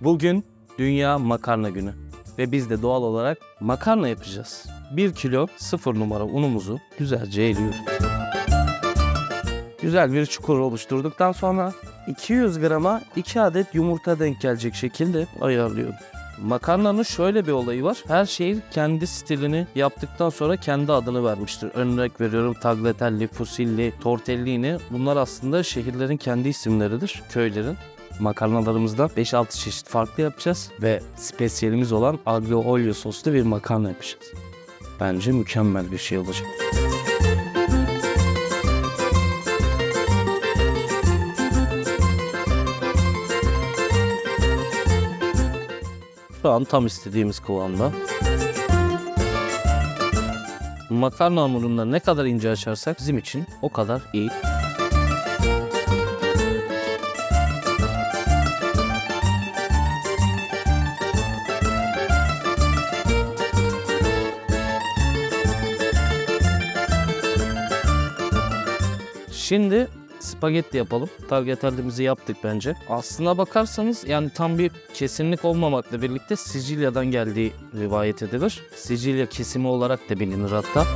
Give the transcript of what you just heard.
Bugün Dünya Makarna Günü ve biz de doğal olarak makarna yapacağız. 1 kilo 0 numara unumuzu güzelce eliyoruz. Güzel bir çukur oluşturduktan sonra 200 grama 2 adet yumurta denk gelecek şekilde ayarlıyorum. Makarnanın şöyle bir olayı var. Her şehir kendi stilini yaptıktan sonra kendi adını vermiştir. Örnek veriyorum tagliatelle, fusilli, tortellini. Bunlar aslında şehirlerin kendi isimleridir. Köylerin. Makarnalarımızda 5-6 çeşit farklı yapacağız. Ve spesiyelimiz olan aglio olio soslu bir makarna yapacağız. Bence mükemmel bir şey olacak. Şu an tam istediğimiz kıvamda. Makarna hamurunu ne kadar ince açarsak bizim için o kadar iyi. Şimdi spagetti yapalım. Tagliatellemizi yaptık bence. Aslına bakarsanız yani tam bir kesinlik olmamakla birlikte Sicilya'dan geldiği rivayet edilir. Sicilya kesimi olarak da bilinir hatta.